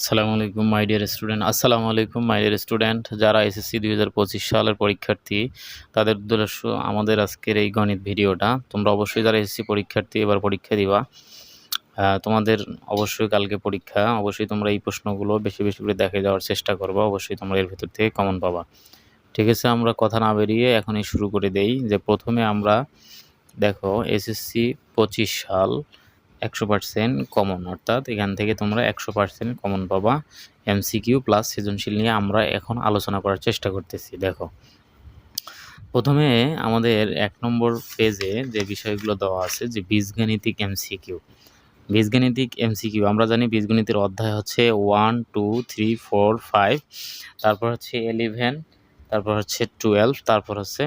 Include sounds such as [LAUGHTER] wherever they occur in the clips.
আসসালামু আলাইকুম my dear student আসসালামু আলাইকুম মাই ডিয়ার স্টুডেন্ট যারা এসএসসি দুই হাজার পঁচিশ সালের পরীক্ষার্থী, তাদের উদ্দেশ্য আমাদের আজকের এই গণিত ভিডিওটা। তোমরা অবশ্যই যারা এসএসসি পরীক্ষার্থী, এবার পরীক্ষা দিবা। তোমাদের অবশ্যই কালকে পরীক্ষা, অবশ্যই তোমরা এই প্রশ্নগুলো বেশি বেশি করে দেখে যাওয়ার চেষ্টা করবা, অবশ্যই তোমরা এর ভেতর থেকে কমন পাবা। ঠিক আছে, আমরা কথা না বেরিয়ে এখনই শুরু করে দেই যে প্রথমে আমরা দেখো এসএসসি পঁচিশ সাল একশো পার্সেন্ট কমন অর্থাৎ এখান থেকে তোমরা একশো পার্সেন্ট কমন পাবা এমসিকিউ প্লাস সৃজনশীল নিয়ে আমরা এখন আলোচনা করার চেষ্টা করতেছি। দেখো, প্রথমে আমাদের এক নম্বর পেজে যে বিষয়গুলো দেওয়া আছে যে বীজগাণিতিক এমসিকিউ বীজগাণিতিক এমসিকিউ আমরা জানি বীজগণিতের অধ্যায় হচ্ছে one two three four five তারপর হচ্ছে এলিভেন তারপর হচ্ছে টুয়েলভ তারপর হচ্ছে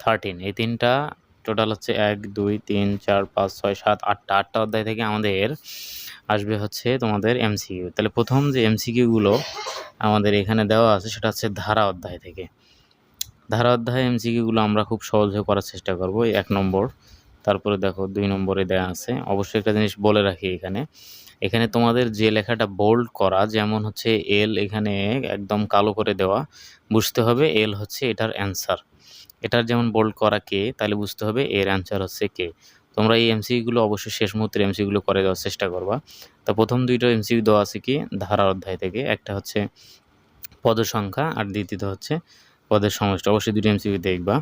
থার্টিন এই তিনটা টোটাল হচ্ছে এক, দুই, তিন, চার, পাঁচ, ছয়, সাত, আটটা। আটটা অধ্যায় থেকে আমাদের আসবে হচ্ছে তোমাদের এমসিকিউ তাহলে প্রথম যে এমসিকিউগুলো আমাদের এখানে দেওয়া আছে, সেটা হচ্ছে ধারা অধ্যায় থেকে। ধারা অধ্যায় এমসিকিউগুলো আমরা খুব সহজে করার চেষ্টা করব এক নম্বর। তারপরে দেখো, দুই নম্বরে দেওয়া আছে। অবশ্যই একটা জিনিস বলে রাখি এখানে। এখানে তোমাদের যে লেখাটা বোল্ড করা, যেমন হচ্ছে এল এখানে একদম কালো করে দেওয়া, বুঝতে হবে এল হচ্ছে এটার অ্যান্সার এটার যেমন বোল্ড করা কে, তাহলে বুঝতে হবে এর অ্যান্সার হচ্ছে কে। তোমরা এই এমসিগুলো অবশ্যই শেষ মুহূর্তের এমসিগুলো করে দেওয়ার চেষ্টা করবা। তা প্রথম দুইটা এমসিকিউ দেওয়া আছে কি? ধারা অধ্যায় থেকে। একটা হচ্ছে পদের সংখ্যা আর দ্বিতীয়ত হচ্ছে পদের সমষ্টি। অবশ্যই দুটো এমসিকিউ দেখবা।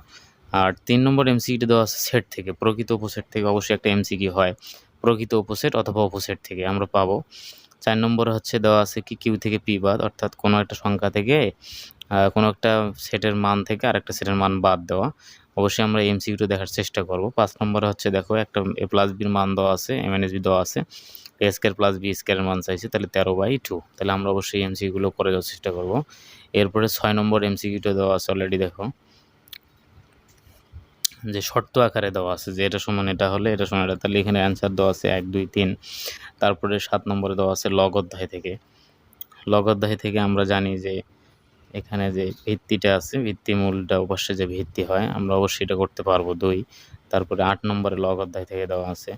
আর তিন নম্বর এমসিকিউটি দেওয়া আছে সেট থেকে। প্রকৃত উপসেট থেকে অবশ্যই একটা এমসিকিউ হয়। প্রকৃত উপসেট অথবা উপসেট থেকে আমরা পাবো। চার নম্বরে হচ্ছে দেওয়া আছে কি? কিউ থেকে পি বাদ, অর্থাৎ কোনো একটা সংখ্যা থেকে কোনো একটা সেটের মান থেকে আরেকটা সেটের মান বাদ দেওয়া। অবশ্যই আমরা এমসিকিউটা দেখার চেষ্টা করব। পাঁচ নম্বরে হচ্ছে দেখো, একটা এ প্লাস বির মান দেওয়া আছে এম এন এস বি দেওয়া আছে। এ স্কোয়ার প্লাস বি স্কোয়ারের মান চাইছে, তাহলে তেরো বাই টু তাহলে আমরা অবশ্যই এমসিকিউগুলো করে দেওয়ার চেষ্টা করব। এরপরে ছয় নম্বর এমসিকিউটা দেওয়া আছে অলরেডি দেখো। যে শর্ত আকারে দেওয়া আছে, যে এটা সমান এটা হলে এটা সমান এটা। তাহলে এখানে অ্যান্সার দেওয়া আছে এক, দুই, তিন। তারপরে সাত নম্বরে দেওয়া আছে লগ অধ্যায় থেকে। লগ অধ্যায় থেকে আমরা জানি যে এখানে যে ভিত্তিটা আছে, ভিত্তি মূলটা অবশ্যই যে ভিত্তি হয়, আমরা অবশ্যই এটা করতে পারব দুই। তারপরে আট নম্বরে লগ অধ্যায় থেকে দেওয়া আছে।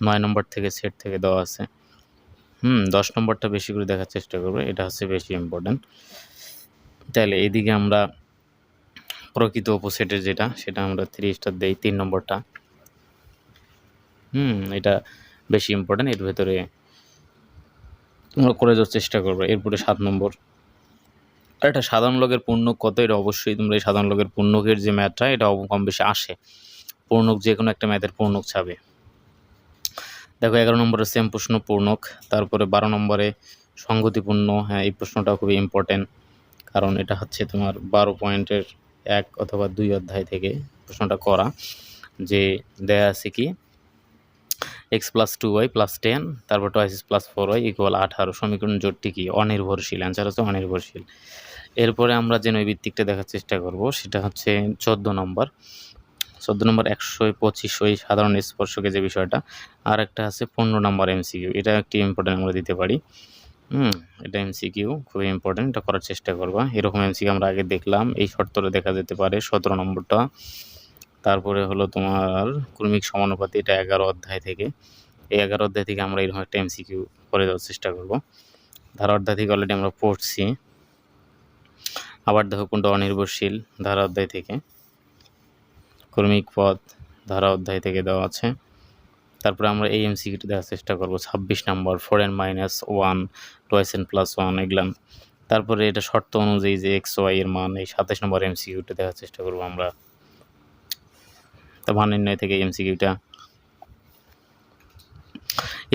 নয় নম্বর থেকে সেট থেকে দেওয়া আছে। হুম, দশ নম্বরটা বেশি করে দেখার চেষ্টা করব, এটা হচ্ছে বেশি ইম্পর্ট্যান্ট তাহলে এদিকে আমরা প্রকৃত অপোসিটের যেটা, সেটা আমরা থ্রি স্টার দিই, তিন নম্বরটা। হুম, এটা বেশি ইম্পর্ট্যান্ট এর ভেতরে তোমরা করে যাওয়ার চেষ্টা করবে, এরপরে সাত নম্বর। আর এটা সাধারণ লোকের পূর্ণক কত? এটা অবশ্যই তোমরা এই সাধারণ লোকের পূর্ণকের যে ম্যাথটা, এটা কম বেশি আসে। পূর্ণক যে কোনো একটা ম্যাথের পূর্ণক ছাবে দেখো, এগারো নম্বরে সেম প্রশ্ন পূর্ণক তারপরে বারো নম্বরে সংগতিপূর্ণ। হ্যাঁ এই প্রশ্নটাও খুবই ইম্পর্টেন্ট কারণ এটা হচ্ছে তোমার বারো পয়েন্টের এক অথবা দুই অধ্যায় থেকে প্রশ্নটা করা যে দেয়া আছে কি? X plus two y plus ten তারপর twice plus four y equal আঠারো। সমীকরণ জোটটি কি? অনির্ভরশীল। অ্যান্সার হচ্ছে অনির্ভরশীল। এরপরে আমরা যে নৈবিত্তিকটা দেখার চেষ্টা করব, সেটা হচ্ছে চোদ্দ নম্বর। চোদ্দ নম্বর একশো পঁচিশ ওই সাধারণ স্পর্শকে যে বিষয়টা আর একটা আছে পনেরো নম্বর এমসিকিউ। এটা একটি ইম্পর্টেন্ট আমরা দিতে পারি। হুম, এটা এমসিকিউ, খুবই ইম্পর্টেন্ট এটা করার চেষ্টা করবা। এরকম এমসিকিউ আমরা আগে দেখলাম, এই শর্তটা দেখা যেতে পারে সতেরো নম্বরটা। তারপরে হলো তোমার ক্রমিক সমানুপাতি এটা এগারো অধ্যায় থেকে। এই এগারো অধ্যায় থেকে আমরা এরকম একটা এমসিকিউ করে দেওয়ার চেষ্টা করব। ধারা অধ্যায় থেকে অলরেডি আমরা পড়ছি। আবার কোনটা অনির্ভরশীল ধারা অধ্যায় থেকে। ক্রমিক পদ ধারা অধ্যায় থেকে দেওয়া আছে। তারপরে আমরা এই এমসিকিউটি দেওয়ার চেষ্টা করব। ছাব্বিশ number four n minus one twice n plus one এগুলাম তারপরে এটা শর্ত অনুযায়ী যে এক্স ওয়াই এর মান, এই সাতাশ নম্বর এমসিকিউটা দেওয়ার চেষ্টা করব আমরা। তা মান নির্ণয় থেকে এমসিকিউটা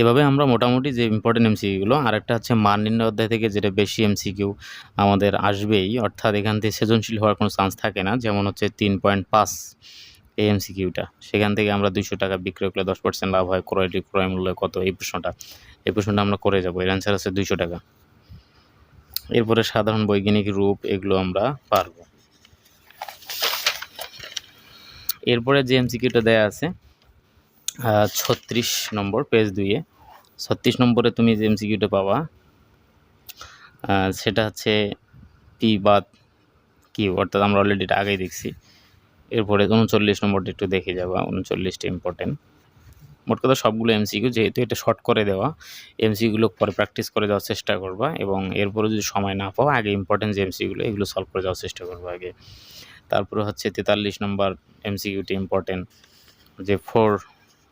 এভাবে আমরা মোটামুটি যে ইম্পর্টেন্ট এমসিকিউগুলো আর একটা হচ্ছে মান নির্ণয় অধ্যায় থেকে যেটা বেশি এমসিকিউ আমাদের আসবেই, অর্থাৎ এখান থেকে সৃজনশীল হওয়ার কোনো চান্স থাকে না, যেমন হচ্ছে তিন পয়েন্ট পাঁচ এই এমসিকিউটা সেখান থেকে আমরা দুইশো টাকা বিক্রয় করলে দশ পার্সেন্ট লাভ হয় ক্রয়টি ক্রয় মূল্য কত, এই প্রশ্নটা। এই প্রশ্নটা আমরা করে যাব, এর অ্যান্সার আছে দুইশো টাকা। এরপরে সাধারণ বৈজ্ঞানিক রূপ এগুলো আমরা পারব। এরপরে যে এমসিকিউটা দেয়া আছে ছত্রিশ নম্বর পেজ দুইয়ে ছত্রিশ নম্বরে তুমি যে এমসিকিউটা পাবা সেটা হচ্ছে পি বাদ কিউ অর্থাৎ আমরা অলরেডি এটা আগেই দেখছি। এরপরে উনচল্লিশ নম্বরটা একটু দেখে যাবা উনচল্লিশটা ইম্পর্টেন্ট মোট কথা সবগুলো এমসিকিউ যেহেতু এটা শর্ট করে দেওয়া এমসিগুলো পরে প্র্যাকটিস করে যাওয়ার চেষ্টা করবা, এবং এরপরে যদি সময় না পাও, আগে ইম্পর্টেন্ট যে এমসিগুলো এগুলো সলভ করে যাওয়ার চেষ্টা করব আগে। তারপরে হচ্ছে তেতাল্লিশ নম্বর এমসিকিউটি ইম্পর্টেন্ট যে ফোর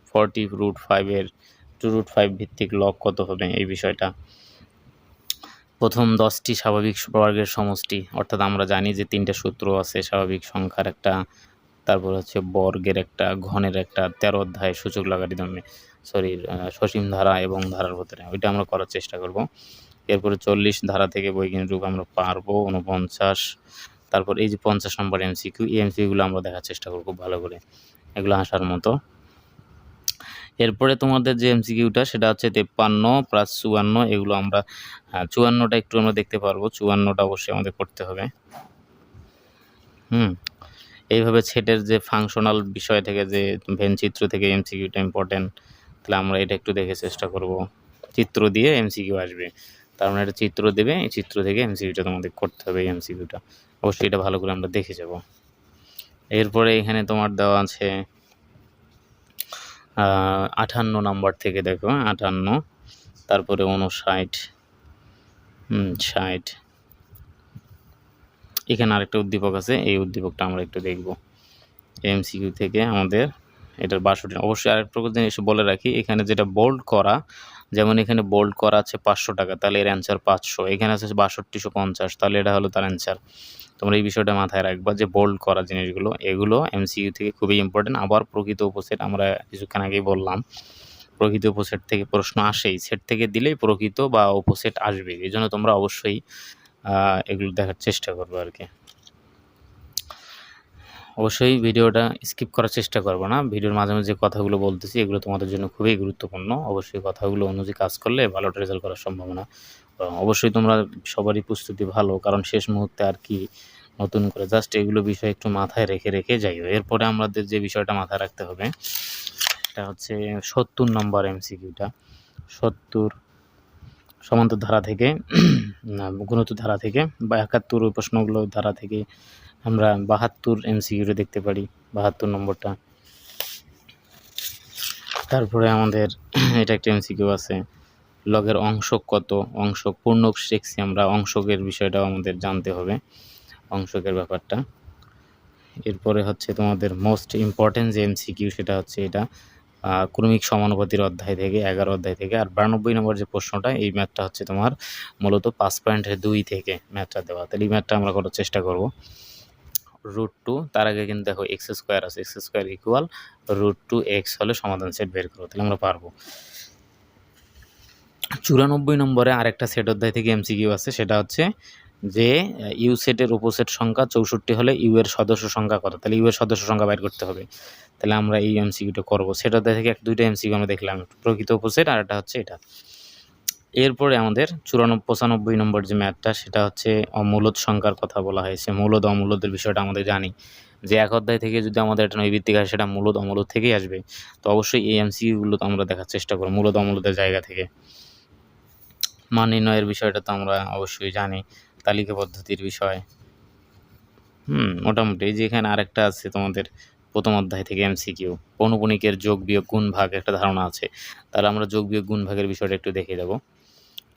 ফোরটি রুট ফাইভের টু রুট ফাইভ ভিত্তিক লক কত হবে এই বিষয়টা? প্রথম দশটি স্বাভাবিক বর্গের সমষ্টি, অর্থাৎ আমরা জানি যে তিনটে সূত্র আছে, স্বাভাবিক সংখ্যার একটা, তারপর হচ্ছে বর্গের একটা, ঘনের একটা, তেরো অধ্যায় সূচক লাগারিদমে সরি সসীম ধারা এবং ধারার ভিতরে, ওইটা আমরা করার চেষ্টা করব। এরপরে চল্লিশ ধারা থেকে বৈজ্ঞানিক আমরা পারব উনপঞ্চাশ তারপর এই যে পঞ্চাশ নম্বর এমসিকিউ এই এমসিকিউগুলো আমরা দেখার চেষ্টা করব খুব ভালো করে, এগুলো আসার মতো। এরপরে তোমাদের যে এমসিকিউটা সেটা হচ্ছে তেপ্পান্ন প্লাস চুয়ান্ন, এগুলো আমরা চুয়ান্নটা একটু আমরা দেখতে পারব। চুয়ান্নটা অবশ্যই আমাদের করতে হবে। হুম, এইভাবে সেটের যে ফাংশনাল বিষয় থেকে, যে ভেন চিত্র থেকে এমসিকিউটা ইম্পর্টেন্ট তাহলে আমরা এটা একটু দেখে চেষ্টা করব। চিত্র দিয়ে এমসিকিউ আসবে। তার মানে একটা চিত্র দেবে, এই চিত্র থেকে এমসিকিউটা তোমাদের করতে হবে, এই এমসিকিউটা অবশ্যই এটা ভালো করে আমরা দেখে যাব। এরপরে এখানে তোমার দেওয়া আছে আটান্ন নাম্বার থেকে দেখো আটান্ন তারপরে উনষাট ষাট। এখানে আরেকটা উদ্দীপক আছে, এই উদ্দীপকটা আমরা একটু দেখব। এমসিকিউ থেকে আমাদের এটার বাষট্টি। অবশ্যই আরেকটা জিনিস বলে রাখি, এখানে যেটা বোল্ড করা, যেমন এখানে বোল্ড করা আছে পাঁচশো টাকা, তাহলে এর অ্যান্সার পাঁচশো। এখানে আছে বাষট্টিশো পঞ্চাশ, তাহলে এটা হলো তার অ্যান্সার তোমরা এই বিষয়টা মাথায় রাখবা যে বোল্ড করা জিনিসগুলো, এগুলো এমসিইউ থেকে খুবই ইম্পর্টেন্ট আবার প্রকৃত উপসেট আমরা কিছুক্ষণ আগেই বললাম, প্রকৃত উপসেট থেকে প্রশ্ন আসেই। সেট থেকে দিলেই প্রকৃত বা উপসেট আসবে এই জন্য তোমরা অবশ্যই এগুলো দেখার চেষ্টা করব আর কি। অবশ্যই ভিডিওটা স্কিপ করার চেষ্টা করব না। ভিডিওর মাঝে মাঝে যে কথাগুলো বলতেছি, এগুলো তোমাদের জন্য খুবই গুরুত্বপূর্ণ। অবশ্যই কথাগুলো অনুযায়ী কাজ করলে ভালো রেজাল্ট করার সম্ভাবনা। অবশ্যই তোমরা সবারই প্রস্তুতি ভালো, কারণ শেষ মুহূর্তে আর কি নতুন করে জাস্ট এগুলো বিষয় একটু মাথায় রেখে রেখে যাইও এরপরে আমাদের যে বিষয়টা মাথায় রাখতে হবে, এটা হচ্ছে সত্তর নম্বর এমসিকিউটা। সত্তর সমান্তর ধারা থেকে [CLEARS THROAT] গুণোত্তর ধারা থেকে বা একাত্তর ওই প্রশ্নগুলো ধারা থেকে আমরা বাহাত্তর এমসিকিউটা দেখতে পারি, বাহাত্তর নম্বরটা। তারপরে আমাদের [CLEARS THROAT] এটা একটা এমসিকিউ আছে, লগের অংশক কত অংশক পূর্ণ শিখছি আমরা অংশকের বিষয়টাও আমাদের জানতে হবে। অংশকের ব্যাপারটা। এরপরে হচ্ছে তোমাদের মোস্ট ইম্পর্টেন্ট যে এমসিকিউ সেটা হচ্ছে এটা ক্রমিক সমানুপাতির অধ্যায় থেকে, এগারো অধ্যায় থেকে, আর বিরানব্বই নম্বর যে প্রশ্নটা, এই ম্যাথটা হচ্ছে তোমার মূলত পাঁচ পয়েন্ট দুই থেকে ম্যাথটা দেওয়া। তাহলে এই ম্যাথটা আমরা করার চেষ্টা করব। রুট টু তার আগে কিন্তু দেখো এক্স স্কোয়ার আছে x square equal root two x হলে সমাধান সেট বের করব তাহলে আমরা পারব। চুরানব্বই নম্বরে আরেকটা সেট অধ্যায় থেকে এমসিকিউ আছে, সেটা হচ্ছে যে ইউ সেটের উপসেট সংখ্যা চৌষট্টি হলে ইউ এর সদস্য সংখ্যা কত? তাহলে ইউ এর সদস্য সংখ্যা বাইর করতে হবে। তাহলে আমরা এই এমসিকিউটা করব। সেট থেকে এক, দুইটা এমসিকিউ আমরা দেখলাম। প্রকৃত উপসেট আর এটা হচ্ছে এটা। এরপরে আমাদের চুরানব্বই, পঁচানব্বই নম্বর যে ম্যাথটা, সেটা হচ্ছে অমূলত সংখ্যার কথা বলা হয়েছে। মূলত অমূলতের বিষয়টা আমাদের জানি। যে এক অধ্যায় থেকে যদি আমাদের একটা নৈবিত্তিক আসে, সেটা মূলত অমূলত থেকেই আসবে। তো অবশ্যই এই এমসিকিউগুলো তো আমরা দেখার চেষ্টা করব মূলত অমূলতের জায়গা থেকে। মান নির্ণয়ের বিষয়টা তো আমরা অবশ্যই জানি। তালিকা পদ্ধতির বিষয়। হুম। মোটামুটি যে এখানে আরেকটা আছে তোমাদের প্রথম অধ্যায় থেকে এমসিকিউ পৌনপুণিকের যোগ বিয়োগ গুণ ভাগ একটা ধারণা আছে। তাহলে আমরা যোগ বিয়োগ গুণ ভাগের বিষয়টা একটু দেখে দেবো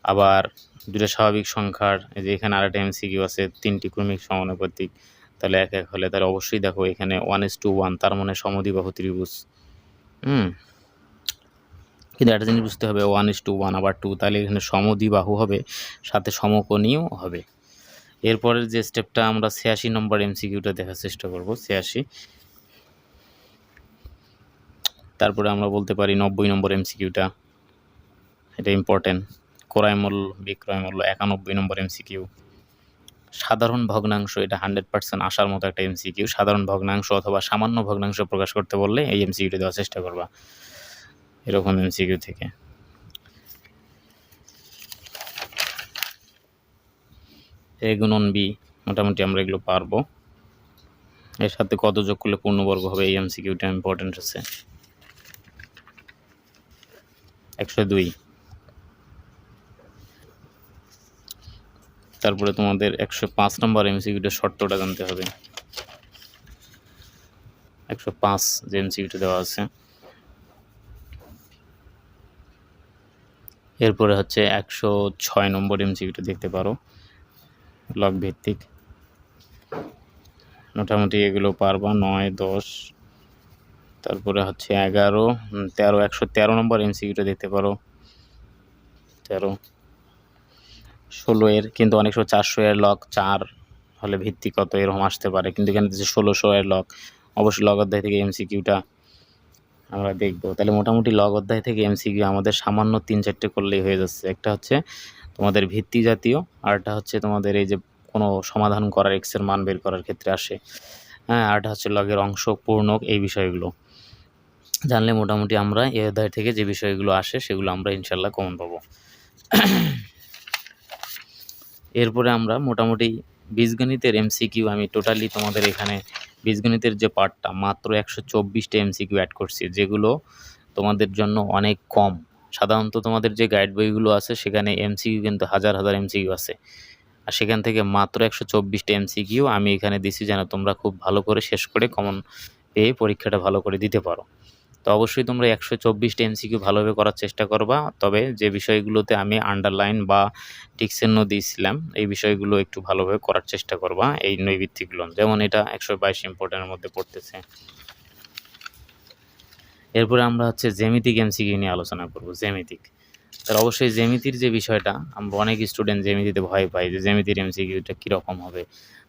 আবার দুটো স্বাভাবিক সংখ্যার এই যে এখানে আরেকটা এমসিকিউ আছে তিনটি ক্রমিক সমানুপাতিক। তাহলে এক এক হলে তাহলে অবশ্যই দেখো এখানে ওয়ান ইস টু ওয়ান তার মানে সমদ্বিবাহু ত্রিভুজ। হুম। কিন্তু একটা জিনিস বুঝতে হবে ওয়ান ইস টু ওয়ান আবার টু তাহলে এখানে সমদ্বিবাহু হবে সাথে সমকোণীয় হবে। এরপরের যে স্টেপটা আমরা ছিয়াশি নম্বর এমসিকিউটা দেখার চেষ্টা করব, ছিয়াশি। তারপরে আমরা বলতে পারি নব্বই নম্বর এমসিকিউটা, এটা ইম্পর্টেন্ট ক্রয় মূল্য, বিক্রয় মূল্য, একানব্বই নম্বর এমসিকিউ। সাধারণ ভগ্নাংশ, এটা হান্ড্রেড পার্সেন্ট আসার মতো একটা এমসিকিউ। সাধারণ ভগ্নাংশ অথবা সামান্য ভগ্নাংশ প্রকাশ করতে বললে এই এমসিকিউটি দেওয়ার চেষ্টা করবা, এরকম এমসিকিউ থেকে। এ গুণন বি, মোটামুটি আমরা এগুলো পারব। এর সাথে কত যোগ করলে পূর্ণবর্গ হবে? এই এমসিকিউটা ইম্পর্টেন্ট আছে। একশো দুই। তারপরে তোমাদের একশো পাঁচ নম্বর এমসিকিউটার শর্তটা জানতে হবে। একশো পাঁচ যে এমসিকিউটা দেওয়া আছে। এরপরে হচ্ছে একশো ছয় নম্বর এমসিকিউটা দেখতে পারো। লক ভিত্তিক। মোটামুটি এগুলো পারবা নয়, দশ, তারপরে হচ্ছে এগারো তেরো, একশো তেরো নম্বর এমসিকিউটা দেখতে পারো। তেরো, ষোলো এর, কিন্তু অনেক সময় চারশো এর লক চার হলে ভিত্তি কত এরকম আসতে পারে, কিন্তু এখানে দিচ্ছে ষোলোশো এর লক অবশ্যই লগ অধ্যায় থেকে এমসিকিউটা আমরা দেখব। তাহলে মোটামুটি লগ অধ্যায় থেকে এমসিকিউ আমাদের সামান্য তিন চারটে করলেই হয়ে যাচ্ছে। একটা হচ্ছে তোমাদের ভিত্তি জাতীয়, আরটা হচ্ছে তোমাদের এই যে কোনো সমাধান করার এক্সের মান বের করার ক্ষেত্রে আসে। হ্যাঁ আরটা হচ্ছে লগের অংশ পূর্ণক এই বিষয়গুলো। জানলে মোটামুটি আমরা এই অধ্যায় থেকে যে বিষয়গুলো আসে সেগুলো আমরা ইনশাল্লাহ কমন পাবো। এরপরে আমরা মোটামুটি বীজগণিতের এমসিকিউ আমি টোটালি তোমাদের এখানে বীজগণিতের যে পার্টটা মাত্র একশো চব্বিশটা এমসিকিউ অ্যাড করছি, যেগুলো তোমাদের জন্য অনেক কম। সাধারণত তোমাদের যে গাইড বইগুলো আছে, সেখানে এমসিকিউ কিন্তু হাজার হাজার এমসিকিউ আছে। আর সেখান থেকে মাত্র একশো চব্বিশটা এমসিকিউ আমি এখানে দিছি যেন তোমরা খুব ভালো করে শেষ করে কমন পেয়ে পরীক্ষাটা ভালো করে দিতে পারো। তো অবশ্যই তোমরা একশো চব্বিশটা এমসিকিউ ভালোভাবে করার চেষ্টা করবা, তবে যে বিষয়গুলোতে আমি আন্ডারলাইন বা টিকসেন্ন দিয়েছিলাম, এই বিষয়গুলো একটু ভালোভাবে করার চেষ্টা করবা, এই নৈভিত্তিকগুলো যেমন এটা একশো বাইশ ইম্পর্টেন্টের মধ্যে পড়তেছে। এরপরে আমরা হচ্ছে জ্যামিতিক এমসিকিউ নিয়ে আলোচনা করব, জ্যামিতিক। তার অবশ্যই জ্যামিতির যে বিষয়টা, আমরা অনেক স্টুডেন্ট জ্যামিতিতে ভয় পাই যে জ্যামিতির এমসিকিউটা কীরকম হবে।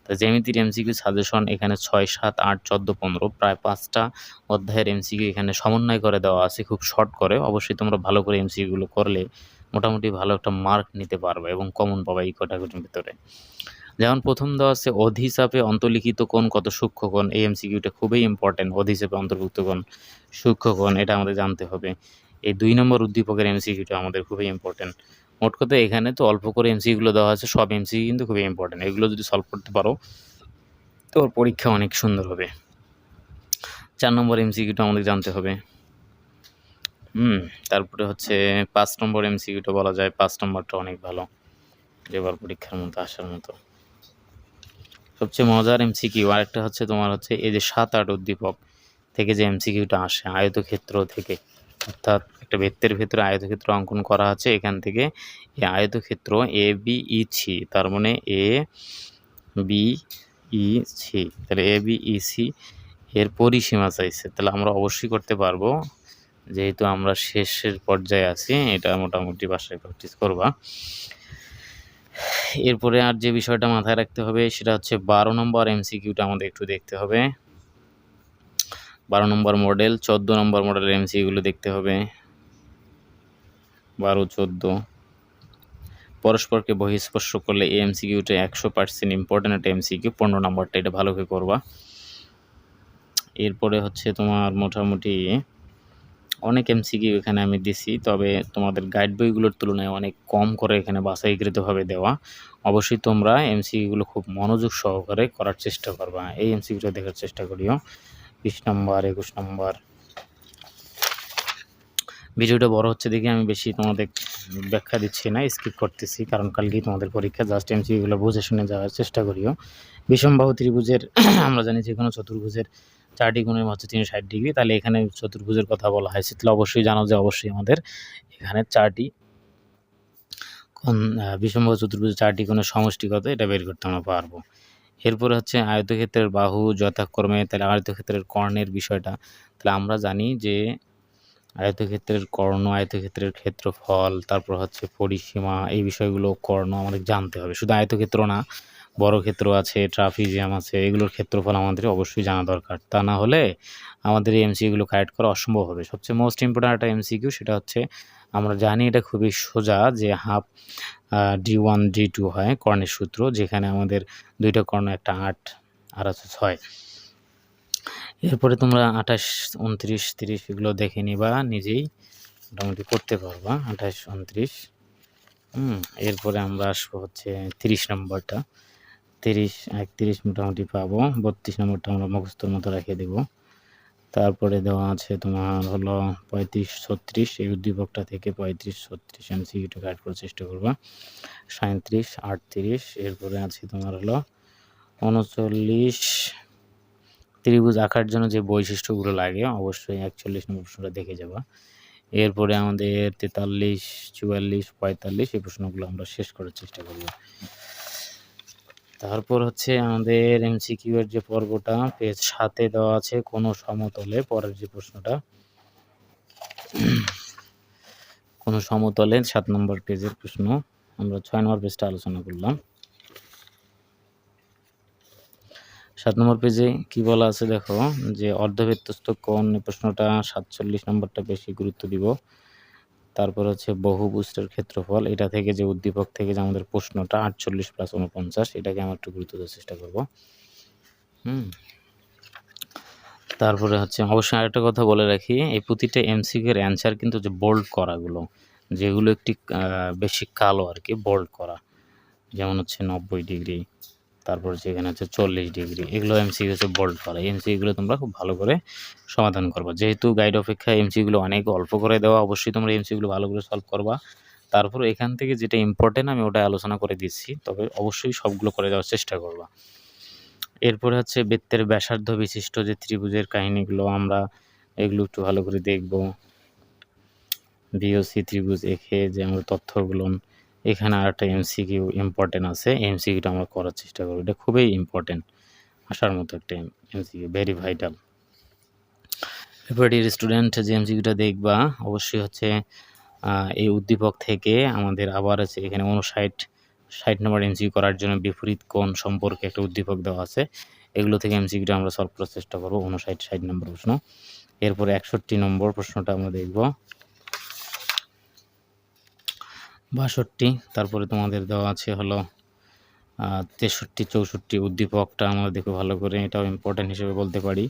তা জ্যামিতির এমসিকিউ সাজেশন এখানে ছয়, সাত, আট, চোদ্দ, পনেরো, প্রায় পাঁচটা অধ্যায়ের এমসিকিউ এখানে সমন্বয় করে দেওয়া আছে, খুব শর্ট করে। অবশ্যই তোমরা ভালো করে এমসিকিউগুলো করলে মোটামুটি ভালো একটা মার্ক নিতে পারবে এবং কমন পাবে এই কটাকুটির ভিতরে। যেমন প্রথম দেওয়া আছে অধিচাপে অন্তর্লিখিত কোণ কত সূক্ষ্ম কোণ? এই এমসিকিউটা খুবই ইম্পর্টেন্ট অধিচাপে অন্তর্ভুক্ত কোণ, সূক্ষ্ম কোণ, এটা আমাদের জানতে হবে। এই দুই নম্বর উদ্দীপকের এমসিকিউটা আমাদের খুবই ইম্পর্টেন্ট মোট কথা এখানে তো অল্প করে এমসিকিউগুলো দেওয়া আছে, সব এমসিকিউ কিন্তু খুবই ইম্পর্টেন্ট এগুলো যদি সলভ করতে পারো তো ওর পরীক্ষা অনেক সুন্দর হবে। চার নম্বর এমসিকিউটা আমাদের জানতে হবে। হুম, তারপরে হচ্ছে পাঁচ নম্বর এমসিকিউটা বলা যায়, পাঁচ নম্বরটা অনেক ভালো। এবার পরীক্ষার মতো, আসার মতো। সবচেয়ে মজার এমসিকিউ আরেকটা হচ্ছে তোমার হচ্ছে এই যে সাত আট উদ্দীপক থেকে যে এমসিকিউটা আসে, আয়তক্ষেত্র থেকে। অর্থাৎ একটা বৃত্তের ভেতরে আয়তক্ষেত্র অঙ্কন করা আছে, এখান থেকে এই আয়তক্ষেত্র এ, বি, ই তার মানে এ, বি, ই তাহলে এ, বি, ই সি এর পরিসীমা চাইছে। তাহলে আমরা অবশ্যই করতে পারব, যেহেতু আমরা শেষের পর্যায়ে আছি, এটা মোটামুটি বাসায় প্র্যাকটিস করবা। এরপরে আর যে বিষয়টা মাথায় রাখতে হবে সেটা হচ্ছে বারো নম্বর এমসিকিউটা আমাদের একটু দেখতে হবে। বারো নম্বর মডেল, চোদ্দ নম্বর মডেলের এমসিকিউগুলো দেখতে হবে। বারো, চোদ্দ। পরস্পরকে বহিঃস্পর্শ করলে এই এমসিকিউটা একশো পার্সেন্ট ইম্পর্টেন্ট একটা এমসিকিউ, পনেরো নম্বরটা এটা ভালো করে করবা। এরপরে হচ্ছে তোমার মোটামুটি অনেক এমসিকিউ এখানে আমি দিছি, তবে তোমাদের গাইড বইগুলোর তুলনায় অনেক কম করে এখানে বাছাইকৃতভাবে দেওয়া। অবশ্যই তোমরা এমসিকিউগুলো খুব মনোযোগ সহকারে করার চেষ্টা করবা। এই এমসিকিউটা দেখার চেষ্টা করিও। বিশ নম্বর, একুশ নম্বর। ভিডিওটা বড় হচ্ছে দেখে আমি বেশি তোমাদের ব্যাখ্যা দিচ্ছি না স্কিপ করতেছি, কারণ কালকেই তোমাদের পরীক্ষা জাস্ট এমসিকিউগুলো বুঝে শুনে যাওয়ার চেষ্টা করিও। বিষমবাহু ত্রিভুজের, আমরা জানি যে কোনো চতুর্ভুজের চারটি গুণের হচ্ছে তিনশো ষাট ডিগ্রি, তাহলে এখানে চতুর্ভুজের কথা বলা হয়েছে তাহলে অবশ্যই জানো যে অবশ্যই আমাদের এখানে চারটি কোন বিষমবাহু চতুর্ভুজের চারটি কোণের সমষ্টি কত এটা বের করতে আমরা পারব। এরপরে হচ্ছে আয়তক্ষেত্রের বাহু যথাক্রমে, তাহলে আয়তক্ষেত্রের কর্ণের বিষয়টা। তাহলে আমরা জানি যে আয়তক্ষেত্রের কর্ণ, আয়তক্ষেত্রের ক্ষেত্রফল, তারপর হচ্ছে পরিসীমা, এই বিষয়গুলো কর্ণ আমাদের জানতে হবে। শুধু আয়তক্ষেত্র না বড় ক্ষেত্র আছে, ট্রাফিজিয়াম আছে, এগুলোর ক্ষেত্রফল আমাদের অবশ্যই জানা দরকার। তা না হলে আমাদের এই এমসিকিউগুলো কারেক্ট করা অসম্ভব হবে। সবচেয়ে মোস্ট ইম্পর্ট্যান্ট একটা এমসিকিউ সেটা হচ্ছে, আমরা জানি এটা খুবই সোজা যে half d one d two হয় কর্ণের সূত্র, যেখানে আমাদের দুইটা কর্ণ একটা আট, আর আছে ছয়। এরপরে তোমরা আঠাশ, উনত্রিশ, তিরিশ এগুলো দেখে নিবা, নিজেই মোটামুটি করতে পারবা। আঠাশ, উনত্রিশ, হুম, এরপরে আমরা আসব হচ্ছে তিরিশ নম্বরটা। তিরিশ, একত্রিশ মোটামুটি পাবো বত্রিশ নম্বরটা আমরা মুখস্থর মতো রেখে দেব। তারপরে দেওয়া আছে তোমার হলো পঁয়ত্রিশ, ছত্রিশ, এই উদ্দীপকটা থেকে পঁয়ত্রিশ, ছত্রিশ এমসিকিউটা কাট করার চেষ্টা করবা। সাঁত্রিশ আটত্রিশ, এরপরে আছে তোমার হলো উনচল্লিশ। ত্রিভুজ আঁকার জন্য যে বৈশিষ্ট্যগুলো লাগে, অবশ্যই একচল্লিশ নম্বর প্রশ্নটা দেখে যাবা। এরপরে আমাদের তেতাল্লিশ, চুয়াল্লিশ, পঁয়তাল্লিশ এই প্রশ্নগুলো আমরা শেষ করার চেষ্টা করব। তারপর হচ্ছে আমাদের এমসিকিউ এর যে পর্বটা, পেজ সাতে দেওয়া আছে কোনো সমতলে, পরের যে প্রশ্নটা। কোনো সমতলে সাত নম্বর পেজের প্রশ্ন। আমরা ছয় নম্বর পেজটা আলোচনা করলাম। সাত নম্বর পেজে কি বলা আছে দেখো, যে অর্ধবৃত্তস্থ এই প্রশ্নটা সাতচল্লিশ নম্বরটা বেশি গুরুত্ব দিব। তারপর হচ্ছে বহুভুজটার ক্ষেত্রফল। এটা থেকে যে উদ্দীপক থেকে যে আমাদের প্রশ্নটা, আটচল্লিশ প্লাস উনপঞ্চাশ এটাকে আমরা একটু গুরুত্ব দেওয়ার চেষ্টা করব। হুম। তারপরে হচ্ছে অবশ্যই আরেকটা কথা বলে রাখি, এই প্রতিটা এমসিকিউর অ্যান্সার কিন্তু যে বোল্ড করাগুলো, যেগুলো একটি বেশি কালো আর কি বোল্ড করা। যেমন হচ্ছে নব্বই ডিগ্রি তারপর যেখানে হচ্ছে চল্লিশ ডিগ্রি। এগুলো এমসিকিউ হচ্ছে বোল্ড করা এমসিকিউগুলো তোমরা খুব ভালো করে সমাধান করবা। যেহেতু গাইড অপেক্ষা এমসিকিউগুলো অনেক অল্প করে দেওয়া, অবশ্যই তোমরা এমসিকিউগুলো ভালো করে সলভ করবা। তারপর এখান থেকে যেটা ইম্পর্টেন্ট আমি ওটা আলোচনা করে দিচ্ছি, তবে অবশ্যই সবগুলো করে দেওয়ার চেষ্টা করবা। এরপরে হচ্ছে বৃত্তের ব্যাসার্ধ বিশিষ্ট যে ত্রিভুজের কাহিনীগুলো আমরা এগুলো একটু ভালো করে দেখব। বিওসি ত্রিভুজ এঁকে যে আমরা তথ্যগুলো এখানে আর একটা এমসিকিউ ইম্পর্টেন্ট আছে। এমসিকিউটা আমরা করার চেষ্টা করব। এটা খুবই ইম্পর্টেন্ট আসার মতো একটা এমসিকিউ ভেরি ভাইটাল এরপরে স্টুডেন্ট যে এমসিকিউটা দেখবা, অবশ্যই হচ্ছে এই উদ্দীপক থেকে আমাদের আবার আছে, এখানে উনষাট ষাট নম্বর এমসিকিউ করার জন্য বিপরীত কোণ সম্পর্কে একটা উদ্দীপক দেওয়া আছে। এগুলো থেকে এমসিকিউটা আমরা সলভ করার চেষ্টা করব উনষাট ষাট নম্বর প্রশ্ন। এরপরে একষট্টি নম্বর প্রশ্নটা আমরা দেখব। বাষট্টি, তারপরে তোমাদের দেওয়া আছে হলো তেষট্টি, চৌষট্টি উদ্দীপকটা আমরা দেখো ভালো করে এটাও ইম্পর্টেন্ট হিসেবে বলতে পারি।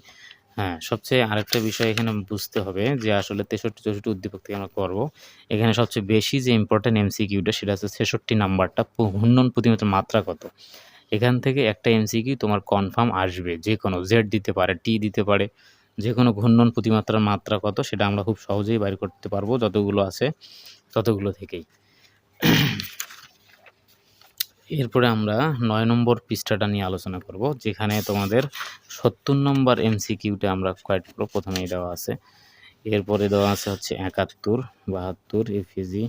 হ্যাঁ সবচেয়ে আরেকটা বিষয় এখানে বুঝতে হবে যে আসলে তেষট্টি, চৌষট্টি উদ্দীপক থেকে আমরা করব। এখানে সবচেয়ে বেশি যে ইম্পর্টেন্ট এমসিকিউটা সেটা হচ্ছে ছেষট্টি নাম্বারটা ঘূর্ণন প্রতিমিটার মাত্রা কত? এখান থেকে একটা এমসিকিউ তোমার কনফার্ম আসবে, যে কোনো জেড দিতে পারে টি দিতে পারে, যে কোনো ঘূর্ণন প্রতিমাত্রার মাত্রা কত সেটা আমরা খুব সহজেই বাইর করতে পারব যতগুলো আছে ততগুলো থেকেই। এরপরে আমরা নয় নম্বর পৃষ্ঠাটা নিয়ে আলোচনা করব, যেখানে তোমাদের সত্তর নম্বর এমসিকিউটা আমরা কয়েক প্রথমেই দেওয়া আছে। এরপরে দেওয়া আছে হচ্ছে একাত্তর, বাহাত্তর এফিজি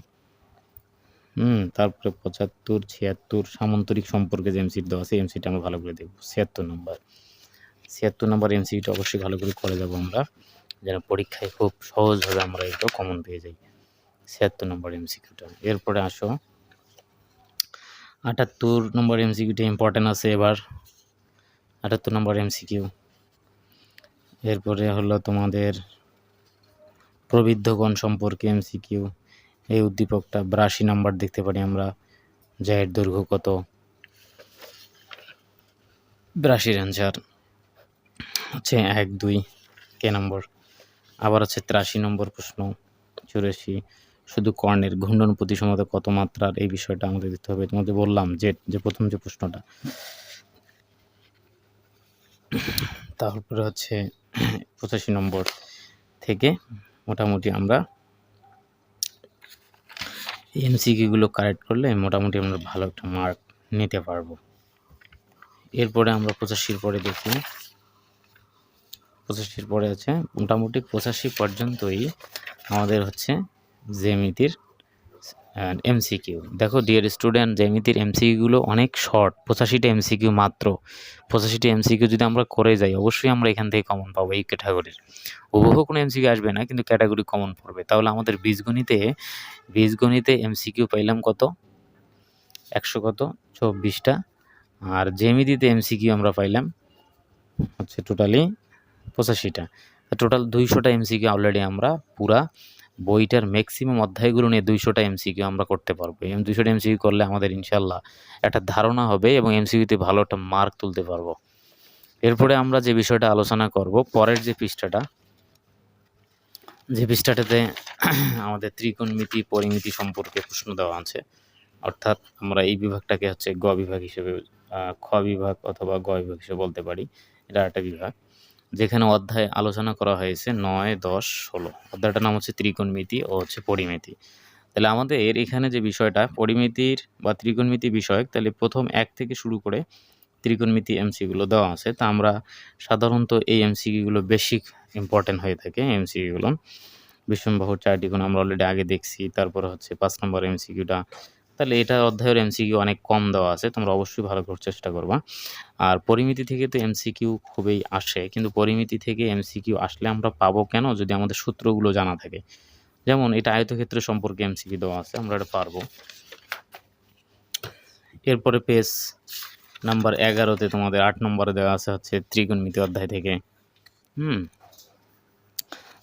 হুম, তারপরে পঁচাত্তর, ছিয়াত্তর, সামন্তরিক সম্পর্কে যে এমসিট দেওয়া আছে এমসিটা আমরা ভালো করে দেখব। ছিয়াত্তর নম্বর। ছিয়াত্তর নম্বর এমসিটা অবশ্যই ভালো করে করে যাব আমরা, যেন পরীক্ষায় খুব সহজভাবে আমরা এগুলো কমন পেয়ে যাই। ছিয়াত্তর নম্বর এমসিকিউটা এরপরে আসো। আটাত্তর নম্বর এমসিকিউটা ইম্পর্টেন্ট আছে এবার। আটাত্তর নম্বর এমসিকিউ এরপরে হলো তোমাদের প্রবৃদ্ধগণ সম্পর্কে এমসিকিউ এই উদ্দীপকটা বিরাশি নাম্বার দেখতে পারি আমরা। জায়ের দৈর্ঘ্য কত? বিরাশির অ্যান্সার হচ্ছে এক, দুই, কে নম্বর? আবার হচ্ছে তিরাশি নম্বর প্রশ্ন। চুরাশি। শুধু কর্ণের ঘূর্ণন প্রতিসমতা কত মাত্রার এই বিষয়টা আমাদের দিতে হবে। তোমাদের বললাম যে যে প্রথম যে প্রশ্নটা। তারপরে হচ্ছে পঁচাশি নম্বর থেকে মোটামুটি আমরা এমসিকিউগুলো কারেক্ট করলে মোটামুটি আমরা ভালো একটা মার্ক নিতে পারব। এরপরে আমরা পঁচাশির পরে দেখি। পঁচাশির পরে আছে, মোটামুটি পঁচাশি পর্যন্তই আমাদের হচ্ছে জ্যামিতির এমসিকিউ দেখো ডিয়ার স্টুডেন্ট জ্যামিতির এমসিকিউগুলো অনেক শর্ট পঁচাশিটা এমসিকিউ মাত্র। পঁচাশিটা এমসিকিউ যদি আমরা করে যাই, অবশ্যই আমরা এখান থেকে কমন পাবো এই ক্যাটাগরির হুবহু কোনো এমসিকিউ আসবে না, কিন্তু ক্যাটাগরি কমন পড়বে। তাহলে আমাদের বীজগণিতে বীজগণিতে এমসিকিউ পাইলাম কত? একশো কত? চব্বিশটা। আর জ্যামিতিতে এমসিকিউ আমরা পাইলাম হচ্ছে টোটালি পঁচাশিটা। টোটাল দুইশোটা এমসিকিউ অলরেডি আমরা পুরা বইটার ম্যাক্সিমাম অধ্যায়গুলো নিয়ে দুইশোটা এমসিকিউ আমরা করতে পারব। এবং দুইশোটা এমসিকিউ করলে আমাদের ইনশাল্লাহ একটা ধারণা হবে এবং এমসিকিউতে ভালো একটা মার্ক তুলতে পারব। এরপরে আমরা যে বিষয়টা আলোচনা করব, পরের যে পৃষ্ঠাটা, যে পৃষ্ঠাটাতে আমাদের ত্রিকোণমিতি, পরিমিতি সম্পর্কে প্রশ্ন দেওয়া আছে, অর্থাৎ আমরা এই বিভাগটাকে হচ্ছে গ বিভাগ হিসেবে খ বিভাগ অথবা গ বিভাগ হিসেবে বলতে পারি। এটা একটা বিভাগ। যেখানে অধ্যায় আলোচনা করা হয়েছে নয়, দশ, ষোলো। অধ্যায়টার নাম হচ্ছে ত্রিকোণমিতি ও হচ্ছে পরিমিতি। তাহলে আমাদের এর এখানে যে বিষয়টা, পরিমিতির বা ত্রিকোণমিতি বিষয়ক, তাহলে প্রথম এক থেকে শুরু করে ত্রিকোণমিতি এমসিগুলো দেওয়া আছে। তা আমরা সাধারণত এই এমসিকিউগুলো বেশি ইম্পর্টেন্ট হয়ে থাকে এমসিকিউগুলো। বিষমবাহুর চারটি কোণ আমরা অলরেডি আগে দেখছি, তারপর হচ্ছে পাঁচ নম্বর এমসিকিউটা তাহলে এটা অধ্যায়ের এমসিকিউ অনেক কম দেওয়া আছে, তোমরা অবশ্যই ভালো করার চেষ্টা করবা। আর পরিমিতি থেকে তো এমসিকিউ খুবই আসে, কিন্তু পরিমিতি থেকে এমসিকিউ আসলে আমরা পাবো কেন যদি আমাদের সূত্রগুলো জানা থাকে? যেমন এটা আয়তক্ষেত্র সম্পর্কে এমসিকিউ দেওয়া আছে, আমরা এটা পারব। এরপরে পেজ নাম্বার এগারোতে তোমাদের আট নম্বরে দেওয়া আছে হচ্ছে ত্রিকোণমিতি অধ্যায় থেকে। হুম।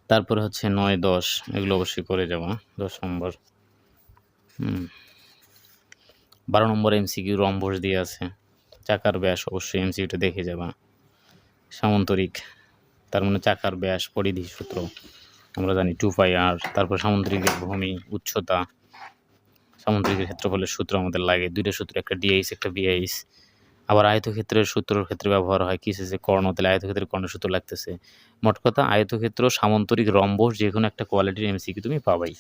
তারপরে হচ্ছে নয়, দশ, এগুলো অবশ্যই করে যাব, দশ নম্বর। হুম। বারো নম্বর এমসিকিউ রম্বস দিয়ে আছে। চাকার ব্যাস, অবশ্যই এমসিকিউটা দেখে যাবা। সামন্তরিক, তার মানে চাকার ব্যাস, পরিধি সূত্র। আমরা জানি টু পাই আর তারপর সামুদ্রিকের ভূমি, উচ্চতা। সামুদ্রিকের ক্ষেত্রফলের সূত্র আমাদের লাগে। দুইটা সূত্র, একটা ডিএইচ একটা বিআইস আবার আয়তক্ষেত্রের সূত্রের ক্ষেত্রে ব্যবহার হয় কিসে যে কর্ণ, তাহলে আয়তক্ষেত্রের কর্ণ সূত্র লাগতেছে। মোট কথা, আয়তক্ষেত্র, সামন্তরিক রম্বস যে কোনো একটা কোয়ালিটির এমসিকিউ তুমি পাবাই।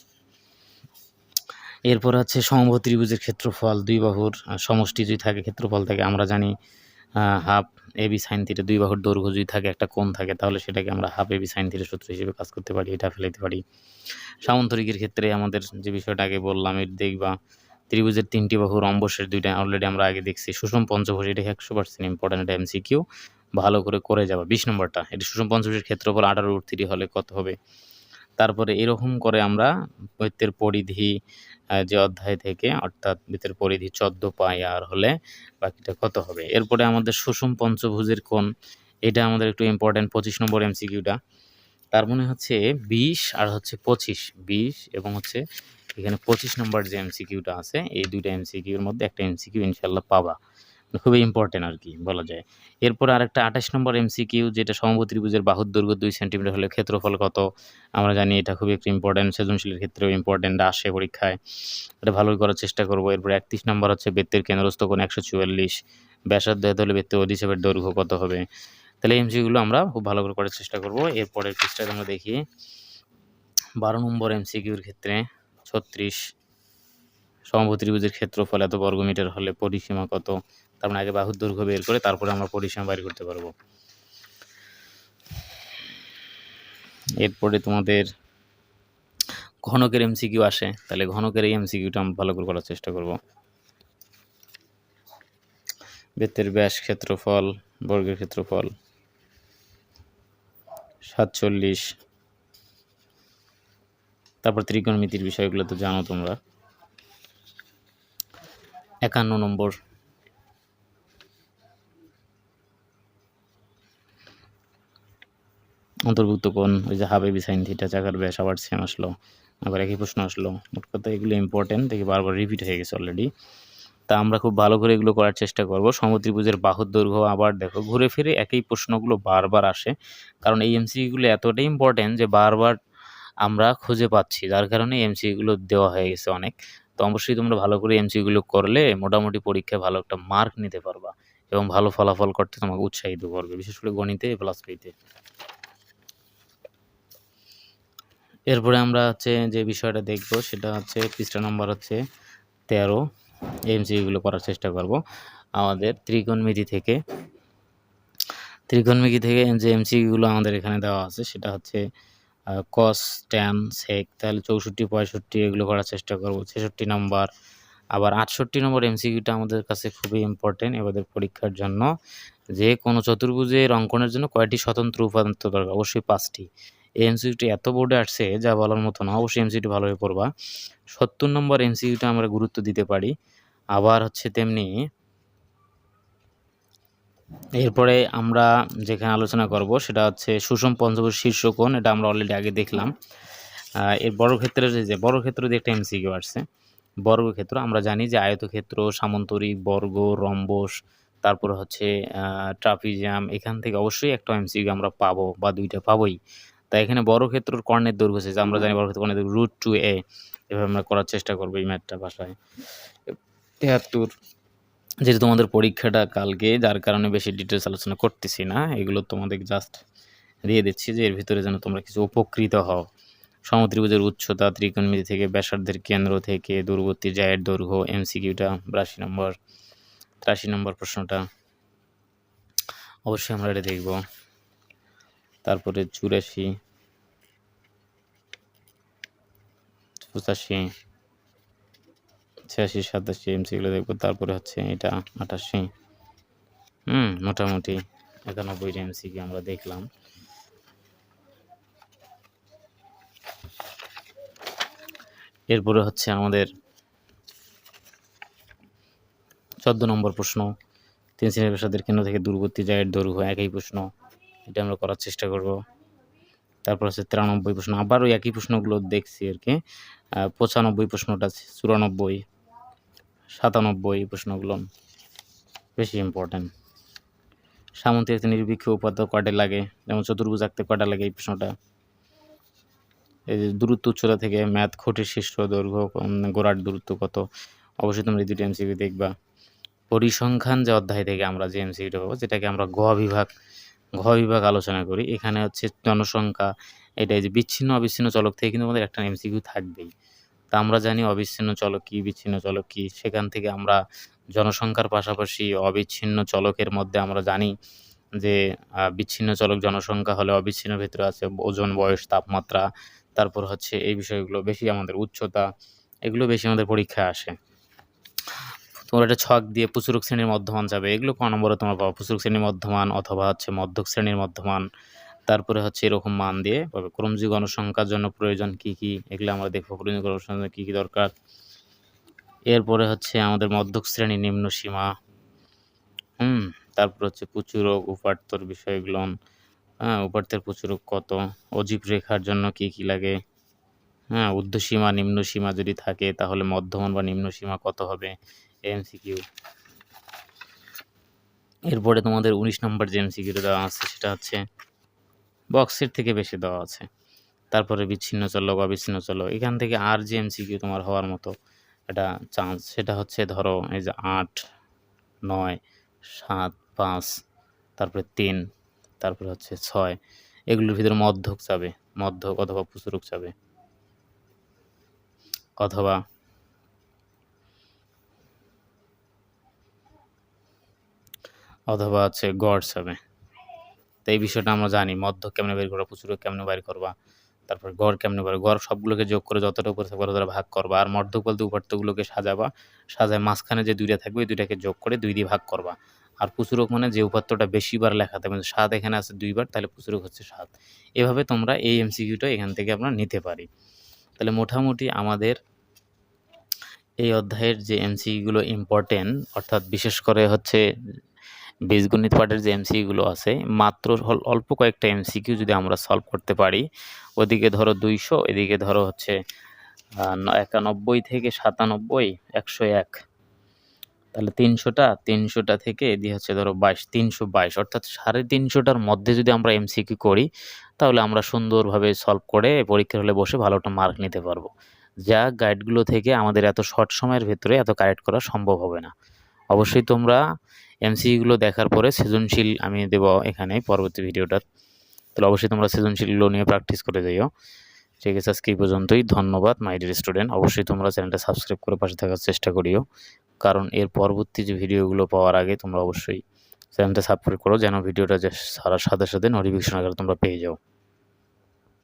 এরপর হচ্ছে সমবাহু ত্রিভুজের ক্ষেত্রফল, দুই বাহুর সমষ্টি যদি থাকে, ক্ষেত্রফল থাকে, আমরা জানি half a b sine theta দুই বাহুর দৈর্ঘ্য যদি থাকে, একটা কোণ থাকে, তাহলে সেটাকে আমরা half a b sine theta সূত্র হিসেবে কাজ করতে পারি, এটা ফেলাইতে পারি। সামন্তরিকের ক্ষেত্রে আমাদের যে বিষয়টা আগে বললাম এটা দেখবা ত্রিভুজের তিনটি বাহু রম্বসের দুইটা অলরেডি আমরা আগে দেখছি। সুষম পঞ্চভুজ, এটা একশো পার্সেন্ট ইম্পর্টেন্ট এটা এমসিকিউ ভালো করে করে যাবা। বিশ নম্বরটা, এটা সুষম পঞ্চভুজের ক্ষেত্রফল আঠারো রুট থ্রি হলে কত হবে? তারপরে এরকম করে আমরা বৃত্তের পরিধি যে অধ্যায় থেকে, অর্থাৎ বৃত্তের পরিধি চোদ্দ পাই আর হলে বাকিটা কত হবে? এরপরে আমাদের সুষম পঞ্চভুজের কোণ, এটা আমাদের একটু ইম্পর্টেন্ট পঁচিশ নম্বর এমসিকিউটা। তার মানে হচ্ছে বিশ আর হচ্ছে পঁচিশ। বিশ এবং হচ্ছে এখানে পঁচিশ নম্বর যে এমসিকিউটা আছে, এই দুইটা এমসিকিউর মধ্যে একটা এমসিকিউ ইনশাল্লাহ পাবা। খুবই ইম্পর্টেন্ট আর কি বলা যায়। এরপর আরেকটা আঠাশ নম্বর এমসিকিউ যেটা সমভূ ত্রিভুজের বাহুর দৈর্ঘ্য দুই সেন্টিমিটার হলে ক্ষেত্রফল কত? আমরা জানি এটা খুবই একটা ইম্পর্টেন্ট সৃজনশীলের ক্ষেত্রেও ইম্পর্টেন্ট আসে পরীক্ষায়। এটা ভালো করার চেষ্টা করব। এরপর একত্রিশ নম্বর হচ্ছে বৃত্তের কেন্দ্রস্থ কোণ একশো চুয়াল্লিশ। ব্যাসার্ধ হলে বৃত্তের অধিক্ষেপের দৈর্ঘ্য কত হবে? তাহলে এমসিগুলো আমরা খুব ভালো করে করার চেষ্টা করব। এরপরের পৃষ্ঠাতে আমরা দেখি। বারো নম্বর এমসিকিউর ক্ষেত্রে ছত্রিশ। সমভূ ত্রিভুজের ক্ষেত্রফল এত বর্গমিটার হলে পরিসীমা কত? তার মানে আগে বাহুর দৈর্ঘ্য বের করে তারপরে আমরা পরিসীমা বাইর করতে পারব। এরপরে তোমাদের ঘনকের এমসিকিউ আসে, তাহলে ঘনকের এই এমসিকিউটা আমরা ভালো করে করার চেষ্টা করব। বৃত্তের ব্যাস ক্ষেত্রফল, বর্গের ক্ষেত্রফল সাতচল্লিশ। তারপর ত্রিকোণমিতির বিষয়গুলো তো জানো তোমরা। একান্ন নম্বর অন্তর্ভুক্ত কোন? ওই যে হাবে বিসাইন থিটা চাকার ব্যাস আবার সেম আসলো। আবার একই প্রশ্ন আসলো। মোট কথা এগুলো ইম্পর্টেন্ট দেখি বারবার রিপিট হয়ে গেছে অলরেডি তা আমরা খুব ভালো করে এগুলো করার চেষ্টা করব। সমুদ্রিভুজের বাহুর দৈর্ঘ্য আবার দেখো, ঘুরে ফিরে একই প্রশ্নগুলো বারবার আসে। কারণ এই এমসিগুলো এতটাই ইম্পর্টেন্ট যে বারবার আমরা খুঁজে পাচ্ছি। যার কারণে এমসিগুলো দেওয়া হয়ে গেছে অনেক। তো অবশ্যই তোমরা ভালো করে এমসিগুলো করলে মোটামুটি পরীক্ষায় ভালো একটা মার্ক নিতে পারবা এবং ভালো ফলাফল করতে তোমাকে উৎসাহিত করবে। বিশেষ করে গণিতে প্লাস পেতে এরপরে আমরা হচ্ছে যে বিষয়টা দেখব, সেটা হচ্ছে পৃষ্ঠা নম্বর হচ্ছে তেরো। এমসিগুলো করার চেষ্টা করব আমাদের ত্রিকোণমিতি থেকে। ত্রিকোণমিতি থেকে যে এমসিগুলো আমাদের এখানে দেওয়া আছে, সেটা হচ্ছে কস ট্যান সেক তাহলে চৌষট্টি, পঁয়ষট্টি এগুলো করার চেষ্টা করব। ছেষট্টি নম্বর, আবার আটষট্টি নম্বর এমসিকিউটা আমাদের কাছে খুবই ইম্পর্টেন্ট এবারে পরীক্ষার জন্য। যে কোনো চতুর্ভুজের অঙ্কনের জন্য কয়টি স্বতন্ত্র উপাদান দরকার অবশ্যই পাঁচটি। এই এমসিকিউটি এত বোর্ডে আসছে, যা বলার মতো না, অবশ্যই এমসিকিউটি ভালোভাবে পড়বা। সত্তর নম্বর এমসিকিউটা আমরা গুরুত্ব দিতে পারি। আবার হচ্ছে তেমনি এরপরে আমরা যেখানে আলোচনা করব, সেটা হচ্ছে সুষম পঞ্চভুজ শীর্ষকোণ এটা আমরা অলরেডি আগে দেখলাম। এর বর্গক্ষেত্রের যে বর্গক্ষেত্র দিয়ে একটা এমসিকিউ আসছে। বর্গক্ষেত্র আমরা জানি যে আয়তক্ষেত্র সামন্তরিক বর্গ, রম্বস, তারপর হচ্ছে ট্রাপিজিয়াম, এখান থেকে অবশ্যই একটা এমসিকিউ আমরা পাবো বা দুইটা পাবোই। তাই এখানে বর্গক্ষেত্রর কর্ণের দৈর্ঘ্য যে আমরা জানি বর্গক্ষেত্র কর্ণের দৈর্ঘ্য রুট টু এ এভাবে আমরা করার চেষ্টা করব এই ম্যাথটা ভাষায়। তেহাত্তর। যেহেতু তোমাদের পরীক্ষাটা কালকে যার কারণে বেশি ডিটেলস আলোচনা করতেছি না এগুলো তোমাদের জাস্ট দিয়ে দিচ্ছি যে এর ভিতরে যেন তোমরা কিছু উপকৃত হও। সমত্রিভুজের উচ্চতা ত্রিকোণমিতি থেকে ব্যাসার্ধের কেন্দ্র থেকে দূরবর্তী জায়ের দৈর্ঘ্য এমসিকিউটা বিরাশি নম্বর। তিরাশি নম্বর প্রশ্নটা অবশ্যই আমরা এটা দেখব। তারপরে চুরাশি। পঁচাশি ছিয়াশি, সাতাশি এমসিগুলো দেখব। তারপরে হচ্ছে এটা আটাশি হুম, মোটামুটি একানব্বইটা এমসিকিউ আমরা দেখলাম। এরপরে হচ্ছে আমাদের চোদ্দ নম্বর প্রশ্ন, তিন শ্রেণির পেশাদের কেন্দ্র থেকে দূরবর্তী জায়গার দৈর্ঘ্য একই প্রশ্ন, এটা আমরা করার চেষ্টা করব। তারপর হচ্ছে তিরানব্বই প্রশ্ন। আবারও একই প্রশ্নগুলো দেখছি আর কি। পঁচানব্বই প্রশ্নটা আছে, চুরানব্বই সাতানব্বই প্রশ্নগুলো বেশি ইম্পর্ট্যান্ট একটি নির্বীক্ষ উপাত্ত কয়টা লাগে যেমন চতুর্ভুজ আঁকতে কয়টা লাগে এই প্রশ্নটা। এই যে দূরত্ব উচ্চতা থেকে ম্যাথ খুঁটির শীর্ষ দৈর্ঘ্য গোড়ার দূরত্ব কত? অবশ্যই তোমরা এই দুটি এমসিকিউ দেখবা। পরিসংখ্যান যে অধ্যায় থেকে আমরা যে এমসিকিউটা পাবো যেটাকে আমরা গ বিভাগ ঘ বিভাগ আলোচনা করি। এখানে হচ্ছে জনসংখ্যা, এটা যে বিচ্ছিন্ন, অবিচ্ছিন্ন চলক থেকে কিন্তু আমাদের একটা এমসিকিউ থাকবেই। তা আমরা জানি অবিচ্ছিন্ন চলক কী, বিচ্ছিন্ন চলক কী? সেখান থেকে আমরা জনসংখ্যার পাশাপাশি অবিচ্ছিন্ন চলকের মধ্যে আমরা জানি যে বিচ্ছিন্ন চলক জনসংখ্যা হলে অবিচ্ছিন্নের ভিতরে আছে ওজন, বয়স, তাপমাত্রা, তারপর হচ্ছে এই বিষয়গুলো বেশি আমাদের উচ্চতা, এগুলো বেশি আমাদের পরীক্ষায় আসে। তোমরা একটা ছক দিয়ে প্রচুরক শ্রেণির মধ্যমান যাবে। এগুলো ক নম্বরে তোমরা পাবো? প্রচুরক শ্রেণির মধ্যমান অথবা হচ্ছে মধ্যক শ্রেণির মধ্যমান। তারপরে হচ্ছে এরকম মান দিয়ে পাবে। ক্রমযুগ গণসংখ্যার জন্য প্রয়োজন কি কি? এগুলো আমরা দেখব। ক্রমযুগ জন্য কী কী দরকার? এরপরে হচ্ছে আমাদের মধ্যক শ্রেণি নিম্ন সীমা। হুম, তারপর হচ্ছে প্রচুরক উপাত্তর বিষয়গুলো। হ্যাঁ উপাত্তের প্রচুরক কত? অজীব রেখার জন্য কি কি লাগে? হ্যাঁ ঊর্ধ্বসীমা নিম্ন সীমা যদি থাকে তাহলে মধ্যমান বা নিম্ন সীমা কত হবে? এমসিকিউ। এরপরে তোমাদের উনিশ নম্বর যে এমসিকিউটা দেওয়া আছে, সেটা হচ্ছে বক্সের থেকে বেশি দেওয়া আছে। তারপরে বিচ্ছিন্ন চলক অবিচ্ছিন্ন চলক এখান থেকে আর যে এমসিকিউ তোমার হওয়ার মতো একটা চান্স সেটা হচ্ছে ধরো এই যে আট, নয়, সাত, পাঁচ, তারপরে তিন, তারপরে হচ্ছে ছয়, এগুলোর ভিতরে মধ্যক যাবে মধ্যক অথবা প্রচুরক যাবে অথবা অথবা হচ্ছে গড় যাবে তো এই বিষয়টা আমরা জানি মধ্য কেমনে বের করবা প্রচুরক কেমনে বের করবা, তারপর গড় কেমনে বের গড় সবগুলোকে যোগ করে যতটা উপরে থাকবে ততটা ভাগ করবা, আর মধ্যক বলতে উপাত্তগুলোকে সাজাবা, সাজায় মাঝখানে যে দুইটা থাকবে ওই দুইটাকে যোগ করে দুই দিয়ে ভাগ করবা। আর প্রচুরক মানে যে উপাত্তটা বেশিবার লেখা থাকবে সাত এখানে আছে দুইবার, তাহলে প্রচুরক হচ্ছে সাত। এভাবে তোমরা এই এমসিকিউটা এখান থেকে আমরা নিতে পারি। তাহলে মোটামুটি আমাদের এই অধ্যায়ের যে এমসিকিউগুলো ইম্পর্টেন্ট অর্থাৎ বিশেষ করে হচ্ছে বীজগণিত পাঠের যে এমসিকিউগুলো আছে, মাত্র অল্প কয়েকটা এমসিকিউ যদি আমরা সলভ করতে পারি, ওদিকে ধরো দুইশো, এদিকে ধরো হচ্ছে একানব্বই থেকে সাতানব্বই, একশো এক। তাহলে তিনশোটা তিনশোটা থেকে এদিকে হচ্ছে ধরো বাইশ, তিনশো বাইশ, অর্থাৎ সাড়ে তিনশোটার মধ্যে যদি আমরা এমসিকিউ করি, তাহলে আমরা সুন্দরভাবে সলভ করে পরীক্ষার হলে বসে ভালো একটা মার্ক নিতে পারব। যা গাইডগুলো থেকে আমাদের এত শর্ট সময়ের ভেতরে এত কারেক্ট করা সম্ভব হবে না। অবশ্যই তোমরা এমসিগুলো দেখার পরে সৃজনশীল আমি দেব এখানে পরবর্তী ভিডিওটা। তাহলে অবশ্যই তোমরা সৃজনশীলগুলো নিয়ে প্র্যাকটিস করে যাইও। ঠিক আছে, আজকে এই পর্যন্তই। ধন্যবাদ মাই ডিয়ার স্টুডেন্ট অবশ্যই তোমরা চ্যানেলটা সাবস্ক্রাইব করে পাশে থাকার চেষ্টা করিও। কারণ এর পরবর্তী যে ভিডিওগুলো পাওয়ার আগে তোমরা অবশ্যই চ্যানেলটা সাবস্ক্রাইব করো, যেন ভিডিওটা যে সারার সাথে সাথে নোটিফিকেশন আকারে তোমরা পেয়ে যাও।